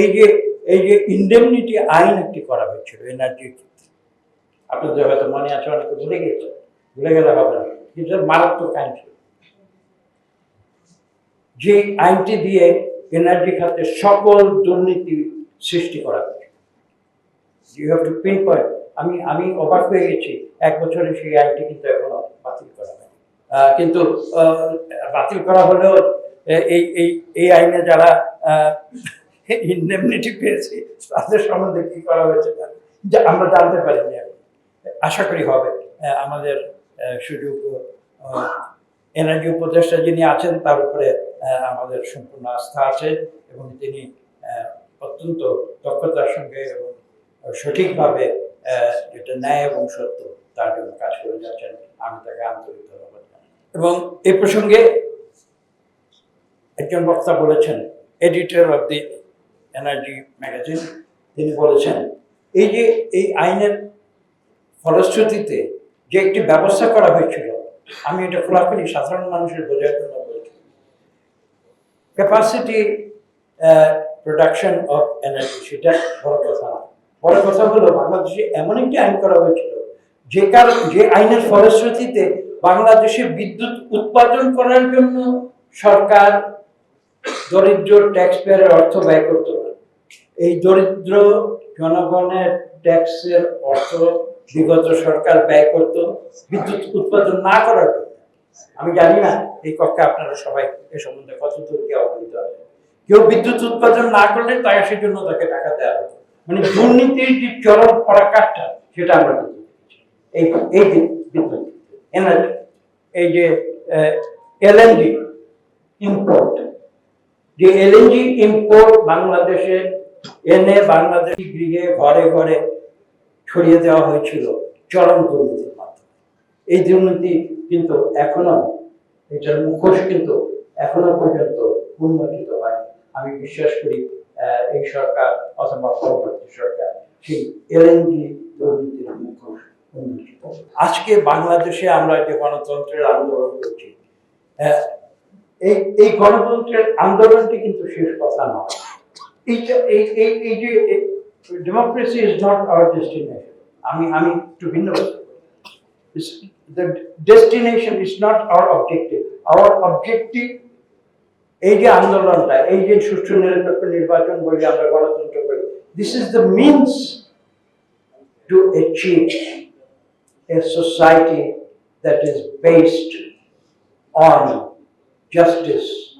এই যে এই যে ইন্ডেমনিটি আইন একটি করা হয়েছিল এনার্জির ক্ষেত্রে। আপনাদের হয়তো মনে আছে অনেকে ভুলে গেছে। ভুলে গেলে হবে না কিন্তু মারাত্মক আইন ছিল। যে আইনটি দিয়ে এনার্জি খাতে সকল দুর্নীতি সৃষ্টি করা হয়েছে। You have to pin point আমি আমি অবাক হয়ে গেছি। এক বছরে সেই আইনটি কিন্তু এখনও বাতিল করা আহ, কিন্তু বাতিল করা হলেও এই এই এই আইনে যারা ইন্ডেমনিটি পেয়েছে। তাদের সম্বন্ধে কি করা হয়েছে যা আমরা জানতে পারিনি আশা করি হবে। আমাদের সুযোগ এনার্জি উপদেষ্টা যিনি আছেন, তার উপরে আমাদের সম্পূর্ণ আস্থা আছে এবং তিনি অত্যন্ত দক্ষতার সঙ্গে এবং সঠিকভাবে যেটা ন্যায় এবং সত্য তার জন্য কাজ করে যাচ্ছেন। আমি তাকে আন্তরিক ধন্যবাদ এবং এ প্রসঙ্গে একজন বক্তা বলেছেন editor of the energy magazine তিনি বলেছেন, এই যে, এই আইনের ফলশ্রুতিতে যে একটি ব্যবস্থা করা হয়েছিল, আমি এটা খোলাখুলি সাধারণ মানুষের বোঝার জন্য বলছি। ক্যাপাসিটি প্রোডাকশন অফ এনার্জি সেটা বড় কথা না। বড় কথা হলো, বাংলাদেশে এমন একটি আইন করা হয়েছিল, যে কারণ যে আইনের ফলশ্রুতিতে বাংলাদেশে বিদ্যুৎ উৎপাদন করার জন্য সরকার দরিদ্র ট্যাক্স পেয়ারের অর্থ ব্যয় করতে না এই দরিদ্র জনগণের ট্যাক্সের অর্থ বিগত সরকার ব্যয় করত, বিদ্যুৎ উৎপাদন না করার আমি জানি না এই কক্ষে আপনারা সবাই এ সম্বন্ধে কত দূর কি অবহিত আছে কেউ বিদ্যুৎ উৎপাদন না করলে তাকে সেজন্য তাকে টাকা দেওয়া হতো। মানে দুর্নীতির যে চরম পরাকাষ্ঠা, সেটা আমরা। এই এই যে বিদ্যুৎ এনার্জি এই যে এলএনজি ইম্পোর্ট যে এলএনজি ইম্পোর্ট বাংলাদেশে এনে বাংলাদেশি গৃহে ঘরে ঘরে ছড়িয়ে দেওয়া হয়েছিল চরম দুর্নীতির মাধ্যমে। এই দুর্নীতি কিন্তু এখনও, এটার মুখোশ কিন্তু এখনও পর্যন্ত উন্মোচিত হয়নি। আমি বিশ্বাস করি এই সরকার অথবা পরবর্তী সরকার সেই এলএনজি দুর্নীতির মুখোশ উন্মোচিত আজকে বাংলাদেশে আমরা যে গণতন্ত্রের আন্দোলন করছি এই এই গণতন্ত্রের আন্দোলনটি কিন্তু শেষ কথা নয় এইটা এই এই এই যে democracy is not our destination আমি আমি একটু ভিন্ন the destination is not our objective our objective এই যে আন্দোলনটা এই যে সুষ্ঠু নিরপেক্ষ নির্বাচন বলি আমরা গণতন্ত্র বলি this is the means to achieve a society that is based on justice.